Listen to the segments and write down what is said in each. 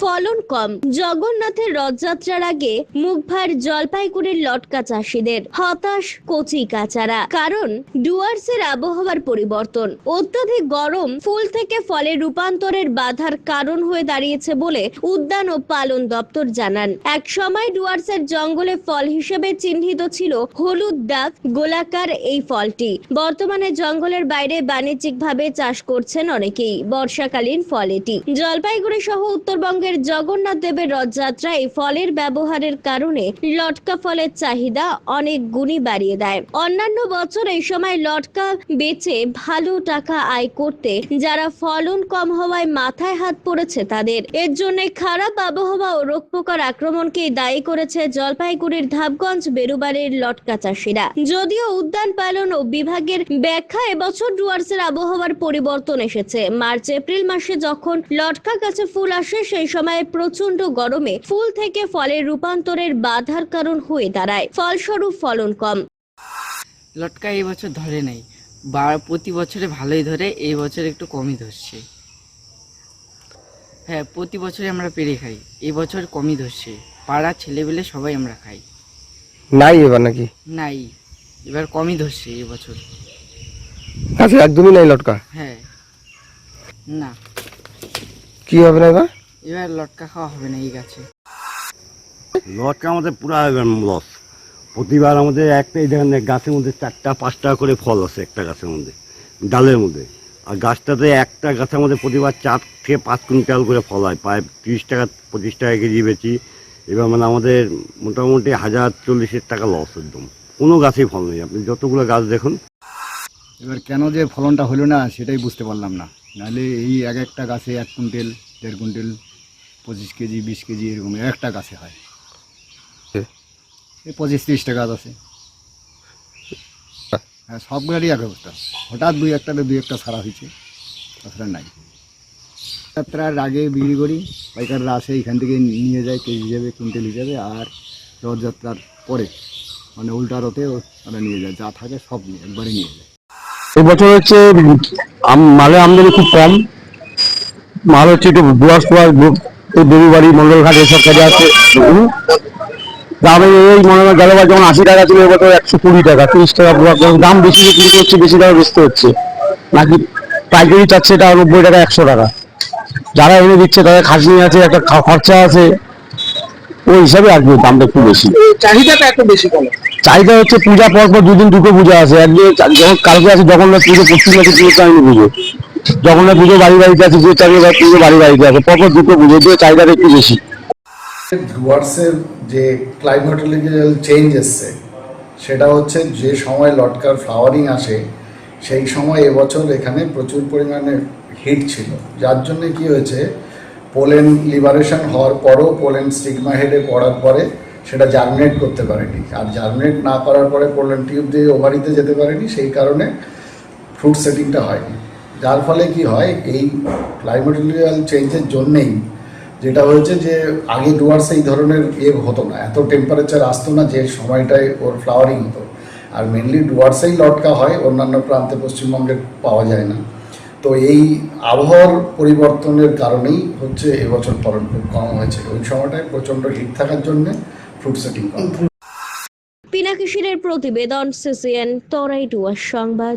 ফলন কম। জগন্নাথের রথযাত্রার আগে মুখভার জলপাইগুড়ির লটকা চাষিদের। হতাশ কচি কাচারা। কারণ ডুয়ার্সের আবহাওয়ার পরিবর্তন। অত্যাধিক গরম ফুল থেকে ফলে রূপান্তরের বাধার কারণ হয়ে দাঁড়িয়েছে বলে উদ্যান ও পালন দপ্তর জানান। এক সময় ডুয়ার্সের জঙ্গলে ফল হিসেবে চিহ্নিত ছিল হলুদ দাগ, গোলাকার এই ফলটি। বর্তমানে জঙ্গলের বাইরে বাণিজ্যিকভাবে চাষ করছেন অনেকেই। বর্ষাকালীন ফল এটি। জলপাইগুড়ি সহ উত্তরবঙ্গের জগন্নাথ দেবের রথযাত্রা এই ফলের ব্যবহারের কারণে লটকা ফলের চাহিদা অনেক গুণই বাড়িয়ে দেয়। অন্যান্য বছর এই সময় লটকা বেচে ভালো টাকা আয় করতে যারা ফলন কম হওয়ায় মাথায় হাত পড়েছে তাদের। এর জন্য খারাপ আবহাওয়া ও রোগ পোকার আক্রমণকে দায়ী করেছে জলপাইগুড়ির ধাপগঞ্জ বেরুবাড়ির লটকা চাষিরা। যদিও উদ্যান পালন ও বিভাগের ব্যাখ্যা এবছর ডুয়ার্সের আবহাওয়ার পরিবর্তন এসেছে। মার্চ, এপ্রিল মাসে যখন লটকা গাছে ফুল আসে, সেই সময় প্রচণ্ড গরমে ফুল থেকে ফলের রূপান্তরের বাধার কারণ হয়ে দাঁড়ায়। ফলস্বরূপ ফলন কম। লটকা এই বছর ধরে নাই। বা প্রতি বছরে ভালোই ধরে এই বছর একটু কমই ধরছে। হ্যাঁ প্রতি বছরে আমরা পেরে খাই এই বছর কমই ধরছে। পাড়া ছেলেবেলে সবাই আমরা খাই। নাই এবার নাকি? নাই এবার কমই ধরছে এই বছর। আচ্ছা একদমই নাই লটকা? হ্যাঁ না। কি হবে না এবার? এবার লটকা খাওয়া হবে না এই গাছে। লটকা আমাদের পুরা লস প্রতিবার আমাদের একটা এই দেখেন গাছের মধ্যে চারটা পাঁচটা করে ফল আছে একটা গাছের মধ্যে ডালের মধ্যে। আর গাছটাতে একটা গাছের মধ্যে প্রতিবার চার থেকে পাঁচ কুইন্টাল করে ফল হয় প্রায় তিরিশ টাকা পঁচিশ টাকা কেজি বেচি এবার মানে আমাদের মোটামুটি হাজার চল্লিশের টাকা লস একদম। কোনো গাছেই ফল নেই আপনি যতগুলো গাছ দেখুন। এবার কেন যে ফলনটা হলো না সেটাই বুঝতে পারলাম না। নাহলে এই এক একটা গাছে এক কুইন্টাল দেড় কুইন্টাল পঁচিশ কেজি বিশ কেজি এরকম একটা গাছে হয়। এই পঁচিশ তিরিশটা গাছ আছে। হ্যাঁ। সব সবগুলোরই এক অবস্থা। হঠাৎ দুই একটা দুই একটা ছাড়া হয়েছে। তাছাড়া নাই। যাত্রার আগে বিক্রি করি পাইকাররা আসে এখান থেকে নিয়ে যায় কেজি হিসাবে কুইন্টাল হিসাবে আর রথযাত্রার পরে মানে উল্টা রথে ওরা নিয়ে যায়। যা থাকে সব নিয়ে একবারে নিয়ে যায়। এবছর হচ্ছে আম- মালের আমদানি খুব কম। মাল হচ্ছে একটু ডুয়ার্স টুয়ার্স বেবি বাড়ি মন্ডলঘাট এসব কাজে আছে। দামে এই মনে হয় গেল যেমন আশি টাকা ছিল এবছর একশো কুড়ি টাকা তিরিশ টাকা দাম বেশি বিক্রি করছে বেশি টাকা বেচতে হচ্ছে। নাকি পাইকারি চাচ্ছে এটা নব্বই টাকা একশো টাকা। যারা এনে দিচ্ছে তাদের খাসি আছে একটা খরচা আছে। ওই হিসাবে কি দামটা একটু বেশি। চাহিদাটা এত বেশি কেন চাহিদা হচ্ছে পূজা পর পর দুদিন দুটো পূজা আছে। একদিন যখন কালকে আছে জগন্নাথ পুজো পশ্চিম মাসে পুজো চাইনি পুজো। জগন্নাথ পুজো বাড়ি বাড়িতে আছে, যে চাইনি পুজো বাড়ি বাড়িতে আছে। পরপর দুটো পুজো দিয়ে চাহিদাটা একটু বেশি। ডুয়ার্সের যে ক্লাইমেটোলজিক্যাল চেঞ্জ এসছে, সেটা হচ্ছে যে সময় লটকার ফ্লাওয়ারিং আসে, সেই সময় এবছর এখানে প্রচুর পরিমাণে হিট ছিল। যার জন্য কি হয়েছে পোলেন লিবারেশন হওয়ার পরও পোলেন স্টিগমা হেডে পড়ার পরে সেটা জার্মিনেট করতে পারেনি। আর জার্মিনেট না করার পরে পোলেন টিউব দিয়ে ওভারিতে যেতে পারেনি, সেই কারণে ফ্রুট সেটিংটা হয়নি। যার ফলে কি হয়, এই ক্লাইমেটোলজিক্যাল চেঞ্জের জন্যেই যেটা হয়েছে যে, আগে ডুয়ার্সে এই ধরনের এ হতো না। এত টেম্পারেচার আসতো না যে সময়টায় ওর ফ্লাওয়ারিং হতো। আর মেনলি ডুয়ার্সেই লটকা হয়, অন্যান্য প্রান্তে পশ্চিমবঙ্গে পাওয়া যায় না। তো এই আবহাওয়ার পরিবর্তনের কারণেই হচ্ছে এবছর ফলন খুব কম হয়েছে। ওই সময়টায় প্রচণ্ড হিট থাকার জন্যে ফ্রুট সেটিং পিনাকিশিরের প্রতিবেদন, সিসিএন, তরাই ডুয়ার্স সংবাদ।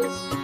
Thanks.